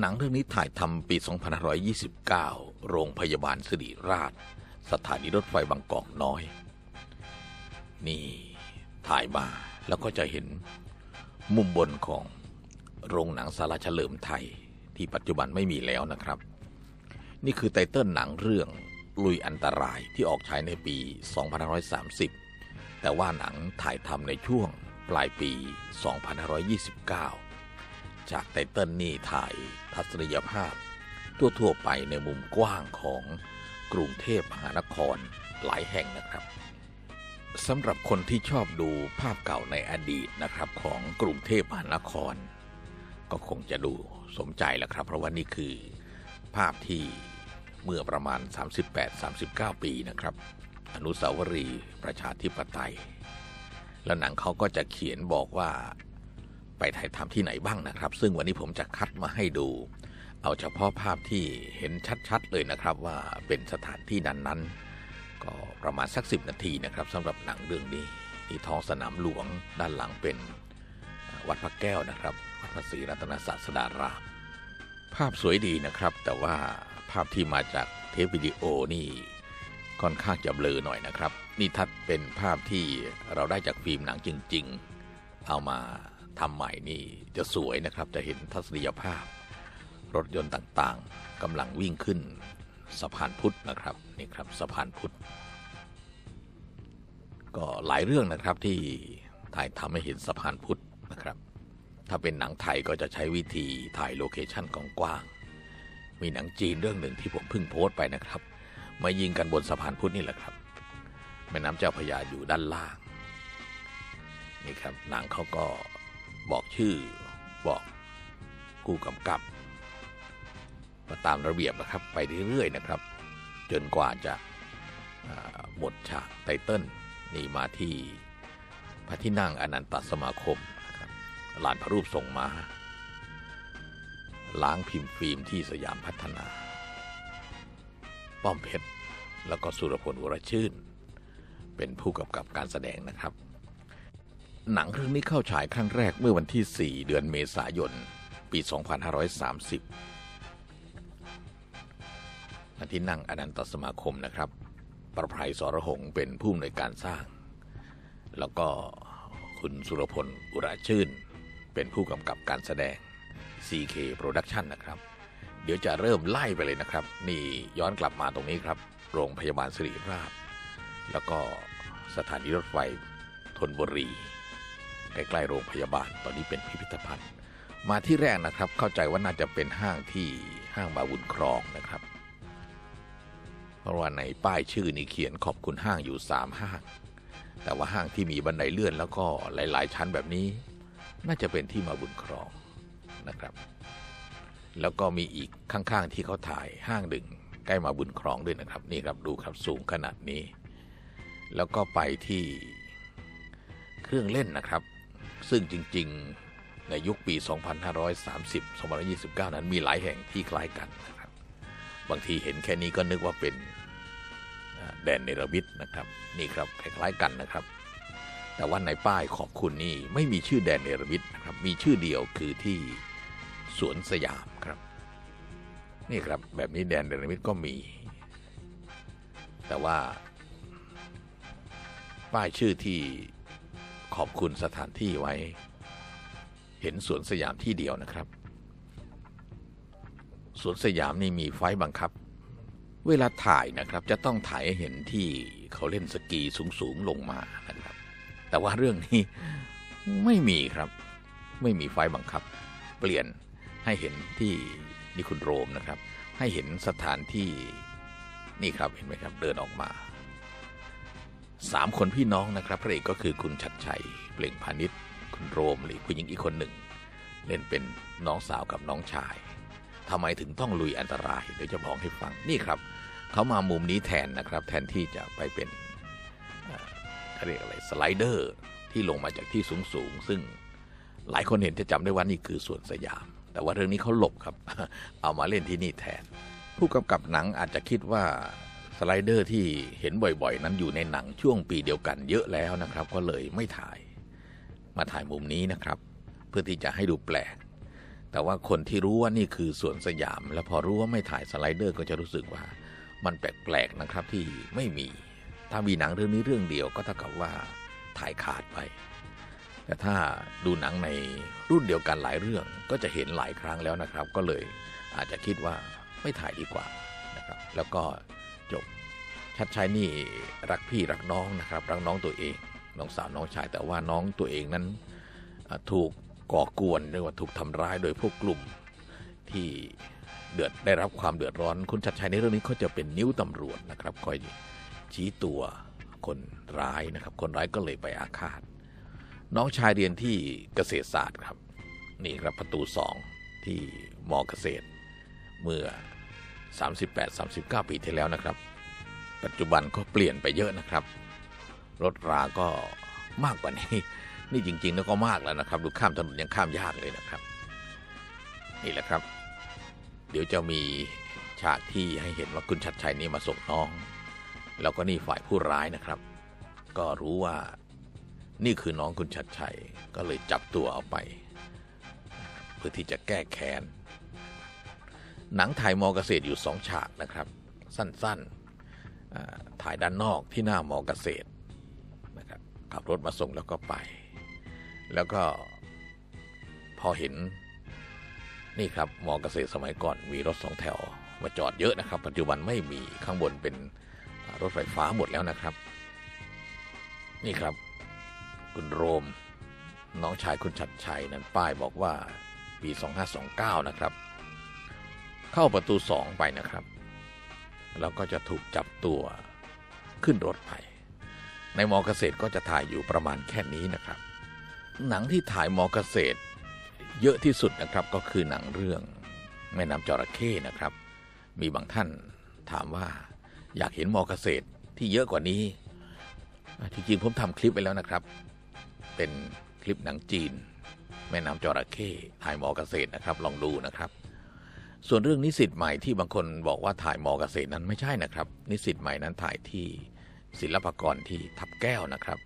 หนังเรื่องนี้ถ่ายทำปี 2529 โรงพยาบาลสิริราช สถานีรถไฟบางกอกน้อย นี่ถ่ายมาแล้วก็จะเห็นมุมบนของโรงหนังสาราเฉลิมไทยที่ปัจจุบันไม่มีแล้วนะครับ นี่คือไตเติ้ลหนังเรื่องลุยอันตรายที่ออกฉายในปี 2530 แต่ว่าหนังถ่ายทำในช่วงปลายปี 2529 จากไตเติ้ลนี่ถ่ายทัศนียภาพ ทั่วๆไปในมุมกว้างของกรุงเทพมหานครหลายแห่งนะครับสำหรับคนที่ชอบดูภาพเก่าในอดีตนะครับของกรุงเทพมหานคร ก็คงจะดูสมใจแหละครับ เพราะว่านี่คือภาพที่เมื่อประมาณ 38-39 ปีนะครับ อนุสาวรีย์ประชาธิปไตย แล้วหนังเขาก็จะเขียนบอกว่า ไปถ่ายทำที่ไหนบ้างนะครับ ซึ่งวันนี้ผมจะคัดมาให้ดู เอาเฉพาะภาพที่เห็นชัดๆ เลยนะครับว่าเป็นสถานที่นั้นๆ ก็ประมาณสักสินาทีนะครับสำหรับหนังเรื่องนี้ที่ท้องสนามหลวงด้านหลังเป็นวัดพระแก้วนะครับวัดพระศรีรัตนศาสดารามภาพสวยดีนะครับ แต่ว่าภาพที่มาจากเทปวิดีโอนี่ค่อนข้างจะเบลอหน่อยนะครับ นี่ทัดเป็นภาพที่เราได้จากฟิล์มหนังจริง ๆ เอามา ทำใหม่นี่จะสวยนะครับ จะเห็นทัศนียภาพ รถยนต์ต่างๆกำลังวิ่งขึ้นสะพานพุทธนะครับนี่ครับสะพานพุทธก็หลายเรื่องนะครับที่ถ่ายทำให้เห็นสะพานพุทธนะครับ ถ้าเป็นหนังไทยก็จะใช้วิธีถ่ายโลเคชั่นกว้างๆมีหนังจีนเรื่องหนึ่งที่ผมเพิ่งโพสต์ไปนะครับ มายิงกันบนสะพานพุทธนี่แหละครับแม่น้ำเจ้าพระยาอยู่ด้านล่างนี่ครับหนังเขาก็ บอกชื่อ บอกผู้กำกับก็ตามระเบียบนะครับ ไปเรื่อยๆนะครับ จนกว่าจะาหมดฉากไตเติ้ลนี่มาที่พระที่นั่งอนันตสมาคมนะครับลานพระรูปทรงมา ล้างพิมพ์ฟิล์มที่สยามพัฒนา ป้อมเพชร แล้วก็สุรพลวรชื่น เป็นผู้กำกับการแสดงนะครับ หนังเรื่องนี้เข้าฉายครั้งแรกเมื่อวันที่ 4 เดือนเมษายน ปี 2530ณที่นั่งอนันตสมาคมนะครับ ประภัยสรหงษ์เป็นผู้อำนวยการสร้าง แล้วก็คุณสุรพล อุราชื่น เป็นผู้กำกับการแสดง CK Production นะครับ เดี๋ยวจะเริ่มไล่ไปเลยนะครับ นี่ย้อนกลับมาตรงนี้ครับ โรงพยาบาลสิริราช แล้วก็สถานีรถไฟธนบุรี ใกล้ๆโรงพยาบาล ตอนนี้เป็นพิพิธภัณฑ์ มาที่แรกนะครับ เข้าใจว่าน่าจะเป็นห้างที่ห้างบาบุญครองนะครับ เพราะว่าในป้ายชื่อนี่เขียนขอบคุณห้างอยู่ 3 ห้าง แต่ว่าห้างที่มีบันไดเลื่อนแล้วก็หลาย ๆ ชั้นแบบนี้ น่าจะเป็นที่มาบุญครองนะครับ แล้วก็มีอีกข้างๆที่เขาถ่ายห้างหนึ่งใกล้มาบุญครองด้วยนะครับ นี่ครับดูครับสูงขนาดนี้ แล้วก็ไปที่เครื่องเล่นนะครับ ซึ่งจริง ๆ ในยุคปี 2530 2029 นั้นมีหลายแห่งที่คล้ายกันนะครับ บางทีเห็นแค่นี้ก็นึกว่าเป็นแดนเนรมิตนะครับ นี่ครับคล้ายๆกันนะครับ แต่ว่าในป้ายขอบคุณนี่ไม่มีชื่อแดนเนรมิตนะครับ มีชื่อเดียวคือที่สวนสยามครับ นี่ครับแบบนี้แดนเนรมิตก็มี แต่ว่าป้ายชื่อที่ ขอบคุณสถานที่ไว้ เห็นสวนสยามที่เดียวนะครับ สวนสยามนี่มีไฟบังคับ เวลาถ่ายนะครับจะต้องถ่ายให้เห็นที่เขาเล่นสกีสูงๆลงมานะครับ แต่ว่าเรื่องนี้ไม่มีครับ ไม่มีไฟบังคับ เปลี่ยนให้เห็นที่นี่คุณโรมนะครับ ให้เห็นสถานที่นี่ครับเห็นไหมครับเดินออกมา สามคนพี่น้องนะครับพระเอกก็คือคุณชัดชัยเปล่งพาณิชย์คุณโรมหรือผู้หญิงอีกคนหนึ่ง เล่นเป็นน้องสาวกับน้องชายทำไมถึงต้องลุยอันตรายเดี๋ยวจะบอกให้ฟังนี่ครับเขามามุมนี้แทนนะครับ แทนที่จะไปเป็นเขาเรียกอะไรสไลเดอร์ที่ลงมาจากที่สูงสูงๆซึ่งหลายคนเห็นจะจำได้ว่านี่คือสวนสยาม แต่ว่าเรื่องนี้เขาหลบครับ เอามาเล่นที่นี่แทน ผู้กำกับหนังอาจจะคิดว่า สไลเดอร์ที่เห็นบ่อยๆ นั้นอยู่ในหนังช่วงปีเดียวกันเยอะแล้วนะครับ ก็เลยไม่ถ่าย มาถ่ายมุมนี้นะครับ เพื่อที่จะให้ดูแปลก แต่ว่าคนที่รู้ว่านี่คือสวนสยาม แล้วพอรู้ว่าไม่ถ่ายสไลเดอร์ก็จะรู้สึกว่ามันแปลกๆนะครับที่ไม่มี ถ้ามีหนังเรื่องนี้เรื่องเดียวก็เท่ากับว่าถ่ายขาดไป แต่ถ้าดูหนังในรุ่นเดียวกันหลายเรื่องก็จะเห็นหลายครั้งแล้วนะครับ ก็เลยอาจจะคิดว่าไม่ถ่ายดีกว่านะครับ แล้วก็ จบ ชัดชัยนี่รักพี่รักน้องนะครับ รักน้องตัวเอง น้องสาวน้องชายแต่ว่าน้องตัวเองนั้นถูกก่อกวนเรียกว่าถูกทำร้ายโดยพวกกลุ่มที่เดือดได้รับความเดือดร้อน คุณชัดชัยในเรื่องนี้เขาจะเป็นนิ้วตำรวจนะครับคอยชี้ตัวคนร้ายนะครับ คนร้ายก็เลยไปอาฆาต น้องชายเรียนที่เกษตรศาสตร์ครับ นี่ครับประตูสองที่มอเกษตร เมื่อ 38-39 ปีที่แล้วนะครับ ปัจจุบันก็เปลี่ยนไปเยอะนะครับ รถราก็มากกว่านี้ นี่จริงๆแล้วก็มากแล้วนะครับ ดูข้ามถนนยังข้ามยากเลยนะครับ นี่แหละครับ เดี๋ยวจะมีฉากที่ให้เห็นว่าคุณชัดชัยนี่มาส่งน้อง แล้วก็นี่ฝ่ายผู้ร้ายนะครับ ก็รู้ว่านี่คือน้องคุณชัดชัยก็เลยจับตัวเอาไป เพื่อที่จะแก้แค้น หนังถ่ายมอเกษตรอยู่สองฉากนะครับ สั้นๆถ่ายด้านนอกที่หน้ามอเกษตรนะครับขับรถมาส่งแล้วก็ไป แล้วก็พอเห็นนี่ครับมอเกษตรสมัยก่อนมีรถสองแถวมาจอดเยอะนะครับ ปัจจุบันไม่มีข้างบนเป็นรถไฟฟ้าหมดแล้วนะครับ นี่ครับ คุณโรม น้องชายคุณชัดชัยนั้นป้ายบอกว่าปี 2529 นะครับ เข้าประตูสองไปนะครับ แล้วก็จะถูกจับตัวขึ้นรถไป ในมอเกษตรก็จะถ่ายอยู่ประมาณแค่นี้นะครับ หนังที่ถ่ายมอเกษตร เยอะที่สุดนะครับก็คือหนังเรื่องแม่น้ำจระเข้นะครับ มีบางท่านถามว่าอยากเห็นมอเกษตรที่เยอะกว่านี้ที่จริงผมทำคลิปไปแล้วนะครับ เป็นคลิปหนังจีน แม่น้ำจระเข้ถ่ายมอเกษตรนะครับ ลองดูนะครับ ส่วนเรื่องนิสิตใหม่ที่บางคนบอกว่าถ่ายมอเกษตรนั้นไม่ใช่นะครับ นิสิตใหม่นั้นถ่ายที่ศิลปากรที่ทับแก้วนะครับ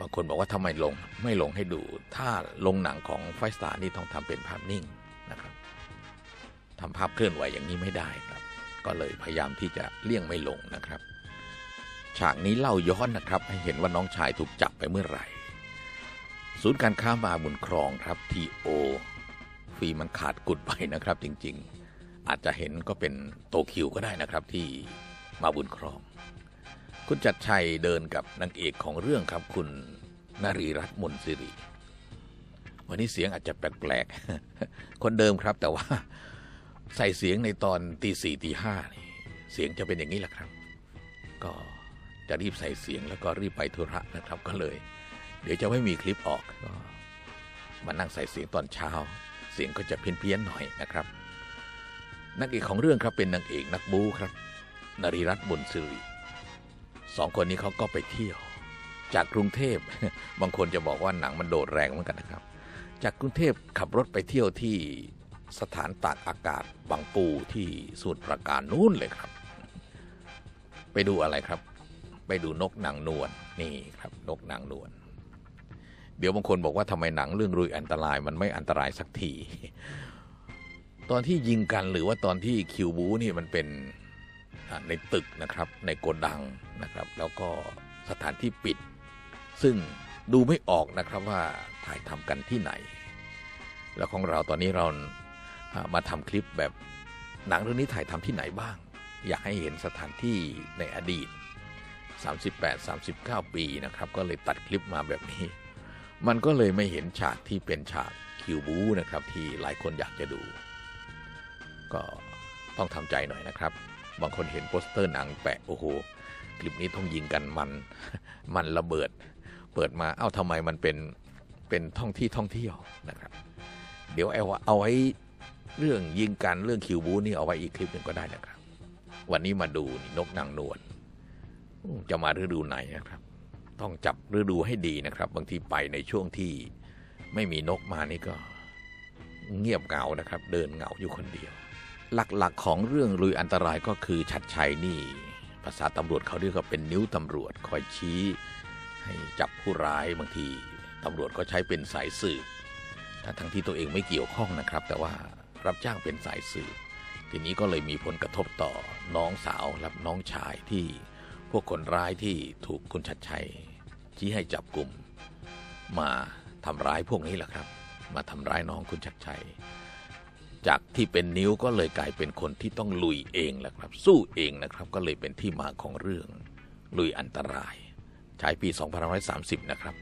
บางคนบอกว่าทำไมลงไม่ลงให้ดู ถ้าลงหนังของไฟสตาร์นี่ต้องทำเป็นภาพนิ่งนะครับทำภาพเคลื่อนไหวอย่างนี้ไม่ได้ครับ ก็เลยพยายามที่จะเลี่ยงไม่ลงนะครับ ฉากนี้เล่าย้อนนะครับ ให้เห็นว่าน้องชายถูกจับไปเมื่อไหร่ ศูนย์การค้ามาบุญครองครับทีโอ ฟีมันขาดกุดไปนะครับ จริง ๆ อาจจะเห็นก็เป็นโตคิวก็ได้นะครับที่มาบุญครอง คุณจัดชัยเดินกับนางเอกของเรื่องครับคุณนรีรัตน์มนสิริวันนี้เสียงอาจจะแปลกๆ คนเดิมครับแต่ว่าใส่เสียงในตอนตีสี่ตีห้านี่เสียงจะเป็นอย่างนี้แหละครับ ก็จะรีบใส่เสียงแล้วก็รีบไปธุระนะครับก็เลย เดี๋ยวจะไม่มีคลิปออกก็มานั่งใส่เสียงตอนเช้า สียงก็จะเพี้ยนๆหน่อยนะครับนางเอกของเรื่องครับเป็นนางเอกนักบูครับนรีรัตน์บุญสิริสองคนนี้เขาก็ไปเที่ยว จากกรุงเทพบางคนจะบอกว่าหนังมันโดดแรงเหมือนกันนะครับ จากกรุงเทพขับรถไปเที่ยวที่สถานตากอากาศบางปูที่สุทรปราการนู่นเลยครับ ไปดูอะไรครับ ไปดูนกนางนวลนี่ครับ นกนางนวล เดี๋ยวบางคนบอกว่าทำไมหนังเรื่องรุยอันตรายมันไม่อันตรายสักที ตอนที่ยิงกันหรือว่าตอนที่คิวบูนี่มันเป็นในตึกนะครับ ในโกดังนะครับ แล้วก็สถานที่ปิด ซึ่งดูไม่ออกนะครับว่าถ่ายทำกันที่ไหน แล้วของเราตอนนี้เราอ่ามาทำคลิปแบบหนังเรื่องนี้ถ่ายทำที่ไหนบ้าง อยากให้เห็นสถานที่ในอดีต 38-39 ปีนะครับ ก็เลยตัดคลิปมาแบบนี้ มันก็เลยไม่เห็นฉากที่เป็นฉากคิวบูนะครับที่หลายคนอยากจะดู ก็ต้องทำใจหน่อยนะครับ บางคนเห็นโปสเตอร์หนังแปะโอ้โหคลิปนี้ต้องยิงกันมันมันระเบิด เปิดมาเอ้าทำไมมันเป็นเป็นท่องที่ท่องเที่ยวนะครับ เดี๋ยวเอาเอาไว้เรื่องยิงกันเรื่องคิวบูนี่เอาไว้อีกคลิปหนึ่งก็ได้นะครับ วันนี้มาดูนกนางนวลจะมาฤดูไหนนะครับ ต้องจับฤดูให้ดีนะครับ บางทีไปในช่วงที่ไม่มีนกมานี่ก็เงียบเหงานะครับ เดินเหงาอยู่คนเดียว หลักๆของเรื่องลุยอันตรายก็คือชัดชัยนี่ ภาษาตำรวจเขาเรียกว่าเป็นนิ้วตำรวจคอยชี้ ให้จับผู้ร้ายบางทีตำรวจก็ใช้เป็นสายสืบทั้งทั้งที่ตัวเองไม่เกี่ยวข้องนะครับ แต่ว่ารับจ้างเป็นสายสื่อทีนี้ก็เลยมีผลกระทบต่อน้องสาวและน้องชายที่พวกคนร้ายที่ถูกคุณชัดชัย ชี้ให้จับกลุ่ม มาทำร้ายพวกนี้แหละครับ มาทำร้ายน้องคุณชัดชัย จากที่เป็นนิ้วก็เลยกลายเป็นคนที่ต้องลุยเองแหละครับ สู้เองนะครับ ก็เลยเป็นที่มาของเรื่องลุยอันตรายฉายปี 2530 นะครับ